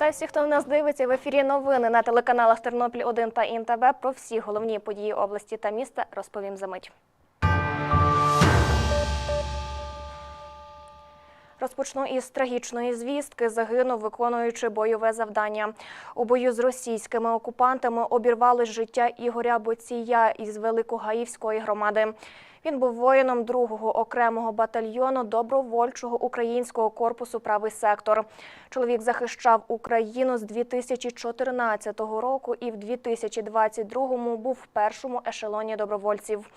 Вітаю всіх, хто нас дивиться в ефірі новини на телеканалах Тернопіль 1 та ІНТВ. Про всі головні події області та міста розповім за мить. Розпочну із трагічної звістки. Загинув, виконуючи бойове завдання. У бою з російськими окупантами обірвалось життя Ігоря Боція із Великогаївської громади. Він був воїном другого окремого батальйону добровольчого українського корпусу Правий сектор. Чоловік захищав Україну з 2014 року і в 2022-му був в першому ешелоні добровольців.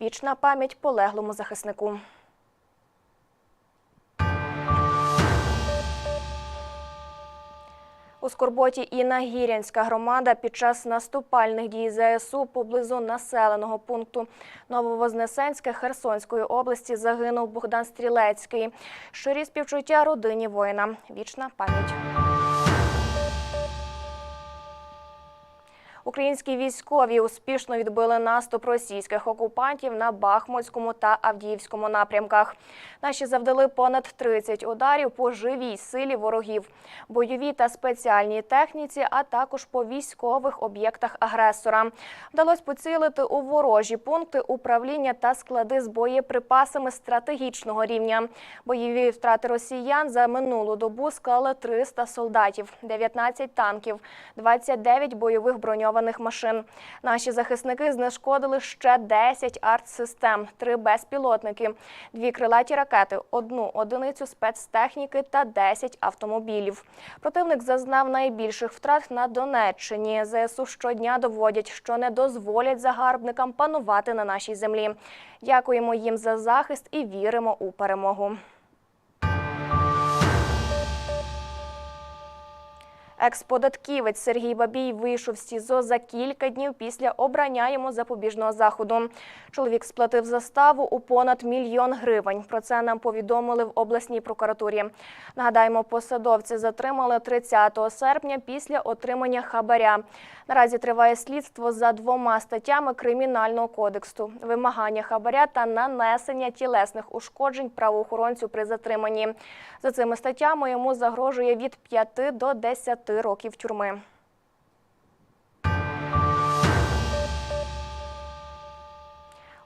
Вічна пам'ять полеглому захиснику. У Скорботі і Нагірянська громада під час наступальних дій ЗСУ поблизу населеного пункту Нововознесенське Херсонської області загинув Богдан Стрілецький. Щирі співчуття родині воїна. Вічна пам'ять. Українські військові успішно відбили наступ російських окупантів на Бахмутському та Авдіївському напрямках. Наші завдали понад 30 ударів по живій силі ворогів, бойовій та спеціальній техніці, а також по військових об'єктах агресора. Вдалося поцілити у ворожі пункти управління та склади з боєприпасами стратегічного рівня. Бойові втрати росіян за минулу добу склали 300 солдатів, 19 танків, 29 бойових броньованих машин. Наші захисники знешкодили ще 10 артсистем, 3 безпілотники, 2 крилаті ракети, одну одиницю спецтехніки та 10 автомобілів. Противник зазнав найбільших втрат на Донеччині. ЗСУ щодня доводять, що не дозволять загарбникам панувати на нашій землі. Дякуємо їм за захист і віримо у перемогу. Екс-податківець Сергій Бабій вийшов з СІЗО за кілька днів після обрання йому запобіжного заходу. Чоловік сплатив заставу у понад мільйон гривень. Про це нам повідомили в обласній прокуратурі. Нагадаємо, посадовці затримали 30 серпня після отримання хабаря. Наразі триває слідство за двома статтями Кримінального кодексу: вимагання хабаря та нанесення тілесних ушкоджень правоохоронцю при затриманні. За цими статтями йому загрожує від 5 до 10 років тюрми.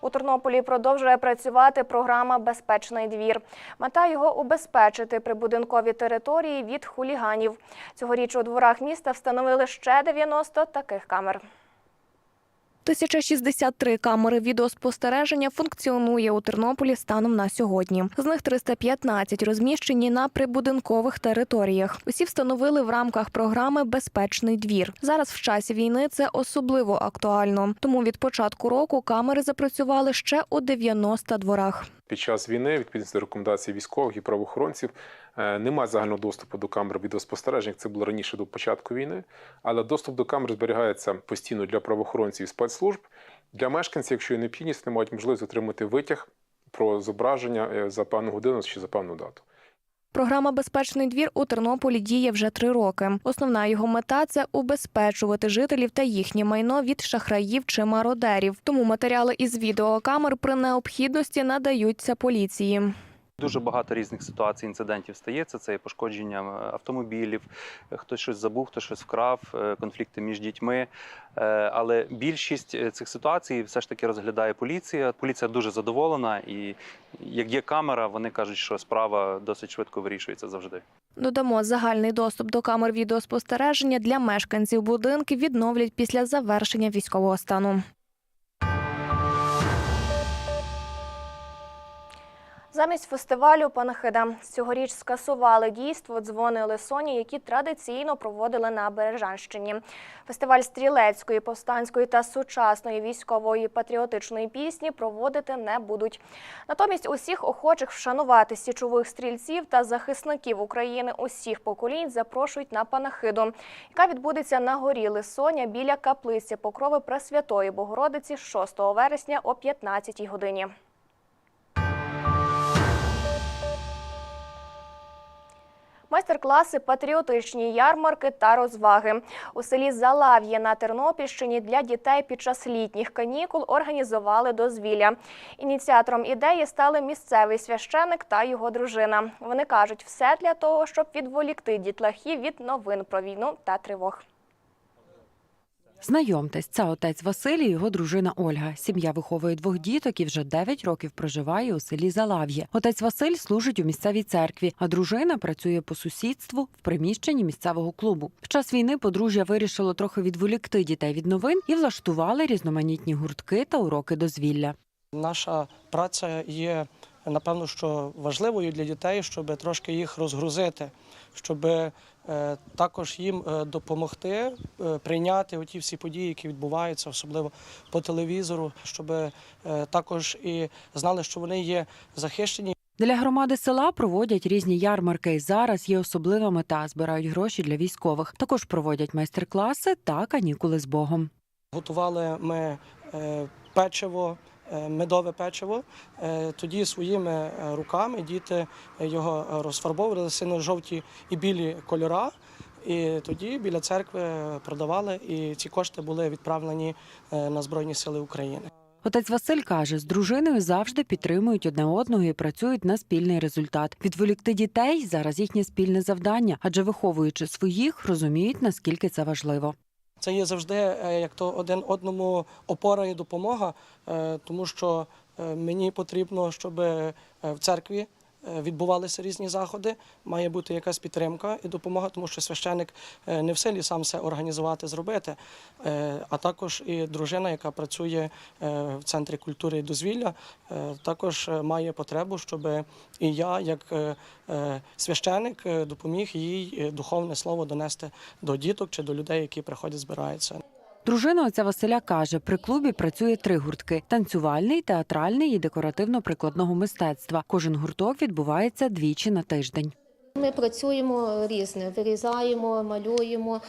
У Тернополі продовжує працювати програма Безпечний двір. Мета його убезпечити прибудинкові території від хуліганів. Цьогоріч у дворах міста встановили ще 90 таких камер. 1063 камери відеоспостереження функціонує у Тернополі станом на сьогодні. З них 315 розміщені на прибудинкових територіях. Усі встановили в рамках програми Безпечний двір. Зараз в часі війни це особливо актуально. Тому від початку року камери запрацювали ще у 90 дворах. Під час війни, відповідно до рекомендацій військових і правоохоронців, е, немає загального доступу до камер відеоспостережень. Це було раніше до початку війни, але доступ до камер зберігається постійно для правоохоронців і спецслужб. Для мешканців, якщо є необхідність, вони мають можливість отримати витяг про зображення е, за певну годину чи за певну дату. Програма Безпечний двір у Тернополі діє вже три роки. Основна його мета це убезпечувати жителів та їхнє майно від шахраїв чи мародерів. Тому матеріали із відеокамер при необхідності надаються поліції. Дуже багато різних ситуацій, інцидентів стається. Це і пошкодження е, автомобілів, е, хтось щось забув, хтось щось вкрав, е, конфлікти між дітьми. Але більшість цих ситуацій все ж таки розглядає поліція. Поліція дуже задоволена, і як є камера, вони кажуть, що справа досить швидко вирішується завжди. Додамо загальний доступ до камер відеоспостереження для мешканців будинків відновлять після завершення військового стану. Замість фестивалю Панахида цьогоріч скасували дійство дзвони Лисоні, які традиційно проводили на Бережанщині. Фестиваль стрілецької, повстанської та сучасної військової патріотичної пісні проводити не будуть. Натомість усіх охочих вшанувати січових стрільців та захисників України усіх поколінь запрошують на панахиду, яка відбудеться на горі Лисоня біля каплиці Покрови Пресвятої Богородиці 6 вересня о 15 годині. Майстер-класи, патріотичні ярмарки та розваги. У селі Залав'є на Тернопільщині для дітей під час літніх канікул організували дозвілля. Ініціатором ідеї стали місцевий священик та його дружина. Вони кажуть, все для того, щоб відволікти дітлахів від новин про війну та тривог. Знайомтесь, це отець Василій і його дружина Ольга. Сім'я виховує двох діток і вже 9 років проживає у селі Залав'є. Отець Василь служить у місцевій церкві, а дружина працює по сусідству в приміщенні місцевого клубу. В час війни подружжя вирішило трохи відволікти дітей від новин і влаштували різноманітні гуртки та уроки дозвілля. Наша праця є напевно, що важливою для дітей, щоб трошки їх розгрузити, щоб також їм е, допомогти е, прийняти оті всі події, які відбуваються, особливо по телевізору, щоб е, також і знали, що вони є захищені. Для громади села проводять різні ярмарки. Зараз є особлива мета збирають гроші для військових. Також проводять майстер-класи та канікули з Богом. Готували ми е, печиво, е, медове печиво. Е, Тоді своїми е, руками діти його розфарбовували сино-жовті і білі кольора. І тоді біля церкви продавали, і ці кошти були відправлені е, на Збройні Сили України. Отець Василь каже, з дружиною завжди підтримують одне одного і працюють на спільний результат. Відволікти дітей зараз їхнє спільне завдання, адже виховуючи своїх, розуміють наскільки це важливо. Це є завжди е, як то один одному опора і допомога, е, тому що е, мені потрібно, щоб в церкві відбувалися різні заходи. Має бути якась підтримка і допомога, тому що священик е, не в силі сам все організувати, зробити, Е, а також і дружина, яка працює е, в центрі культури і дозвілля, е, також е, має потребу, щоб і я, як е, е, священик, е, допоміг їй е, духовне слово донести до діток чи до людей, які приходять, збираються. Дружина отця Василя каже, при клубі працює три гуртки: танцювальний, театральний і декоративно-прикладного мистецтва. Кожен гурток відбувається двічі на тиждень. Ми працюємо різне, вирізаємо, малюємо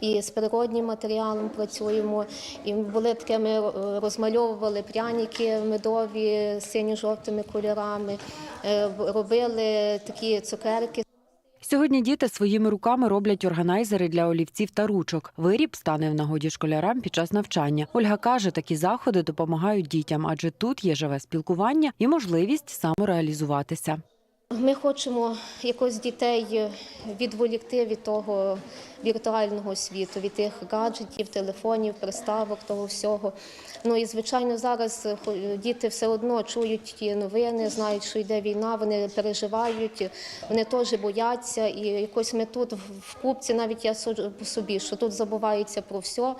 і з природнім матеріалом працюємо. І були таке, ми е, розмальовували пряники медові синьо-жовтими кольорами, е, робили такі цукерки Сьогодні діти своїми руками роблять органайзери для олівців та ручок. Виріб стане в нагоді школярам під час навчання. Ольга каже, такі заходи допомагають дітям, адже тут є живе спілкування і можливість самореалізуватися. Ми хочемо якось дітей відволікти від того віртуального світу, від тих гаджетів, телефонів, приставок, того всього. Ну і звичайно, зараз діти все одно чують ті новини, знають, що йде війна, вони переживають, вони теж бояться. І якось ми тут в- в купці, навіть я суджу по собі, що тут забувається про все,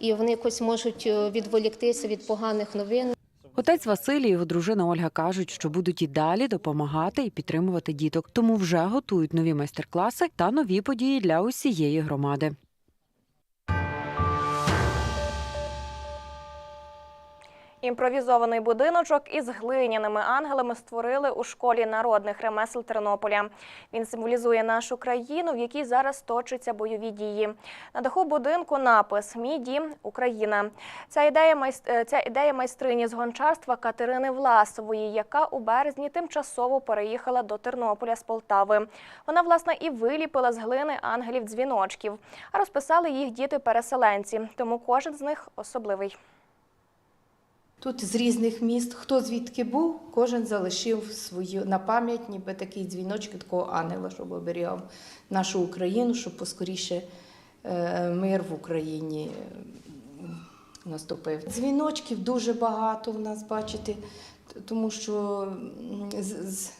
і вони якось можуть е, відволіктися від поганих новин. Отець Василій і його дружина Ольга кажуть, що будуть і далі допомагати і підтримувати діток, тому вже готують нові майстер-класи та нові події для усієї громади. Імпровізований будиночок із глиняними ангелами створили у школі народних ремесел Тернополя. Він символізує нашу країну, в якій зараз точаться бойові дії. На даху будинку напис Мій дім Україна. Ця ідея майс- е, ця ідея майстрині з гончарства Катерини Власової, яка у березні тимчасово переїхала до Тернополя з Полтави. Вона власне і виліпила з глини ангелів дзвіночків, а розписали їх діти-переселенці. Тому кожен з них особливий. Тут з різних міст, хто звідки був, кожен залишив свою на пам'ять, ніби такий дзвіночок такого ангела, щоб оберігав нашу Україну, щоб поскоріше е, мир в Україні е, наступив. Дзвіночків дуже багато в нас, бачите, тому що з,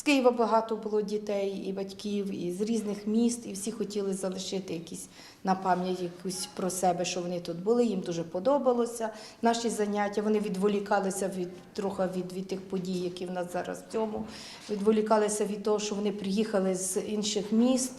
з, Києва багато було дітей і батьків, і з різних міст, і всі хотіли залишити якісь на пам'ять якусь про себе, що вони тут були. Їм дуже подобалося наші заняття. Вони відволікалися від трохи від, від тих подій, які в нас зараз в цьому. Відволікалися від того, що вони приїхали з інших міст.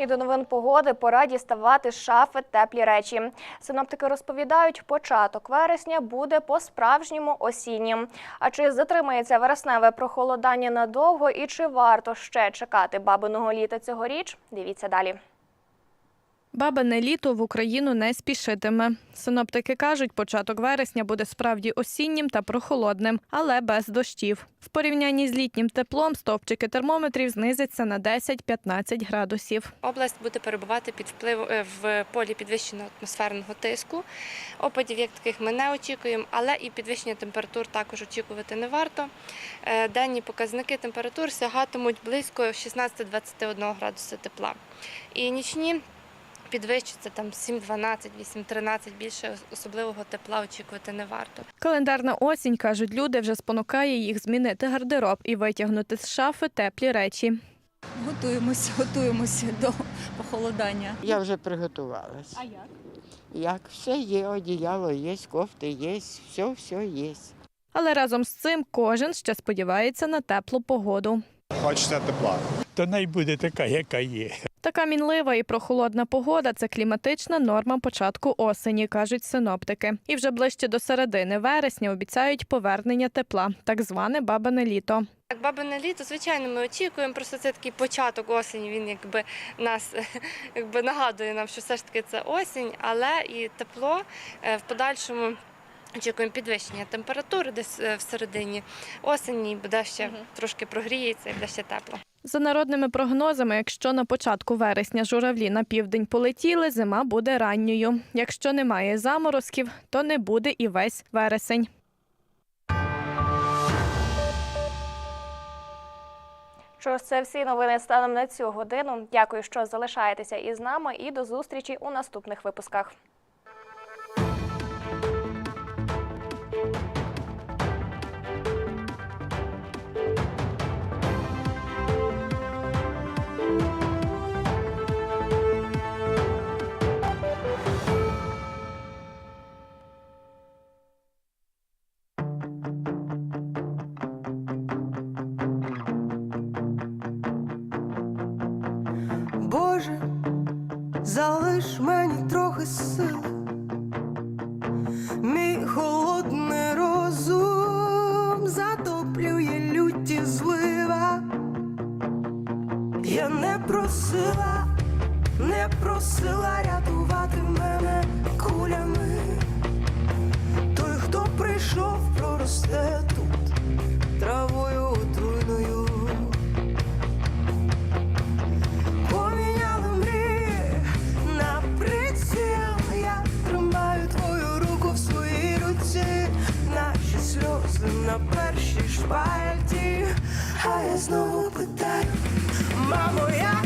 І до новин погоди пора діставати шафи теплі речі. Синоптики розповідають, початок вересня буде по-справжньому осіннім. А чи затримається вересневе прохолодання надовго і чи варто ще чекати бабиного літа цьогоріч? Дивіться далі. Бабине літо в Україну не спішитиме. Синоптики кажуть, початок вересня буде справді осіннім та прохолодним, але без дощів. В порівнянні з літнім теплом стовпчики термометрів знизяться на 10-15 градусів. Область буде перебувати під впливом е, в полі підвищеного атмосферного тиску. Опадів як таких ми не очікуємо, але і підвищення температур також очікувати не варто. Е, Денні показники температур сягатимуть близько 16-21 градуса тепла. І нічні підвищаться там 7-12, 8-13, більше особливого тепла очікувати не варто. Календарна осінь, кажуть люди, вже спонукає їх змінити гардероб і витягнути з шафи теплі речі. Готуємось, готуємося до похолодання. Я вже приготувалась. А як? Як все є, одіяло є, кофти є, все, все є. Але разом з цим кожен ще сподівається на теплу погоду. Хочеться тепла. то най буде така, яка є. Така мінлива і прохолодна погода це кліматична норма початку осені, кажуть синоптики. І вже ближче до середини вересня обіцяють повернення тепла, так зване бабине літо. Так, бабине літо, звичайно, ми очікуємо. Просто це такий початок осені. Він якби нас якби нагадує нам, що все ж таки це осінь, але і тепло е, в подальшому. Очікуємо підвищення температури десь е, в середині осені, буде ще трошки прогріється і буде ще тепло. За народними прогнозами, якщо на початку вересня журавлі на південь полетіли, зима буде ранньою. Якщо немає заморозків, то не буде і весь вересень. Що ж, це всі новини станом на цю годину. Дякую, що залишаєтеся із нами, і до зустрічі у наступних випусках. Просила, не просила рятувати мене кулями. Той, хто прийшов, проросте тут травою отруйною. Поміняли мрії на приціл Я тримаю твою руку в своїй руці Наші сльози на першій шпальті А я знову питаю Мамо, я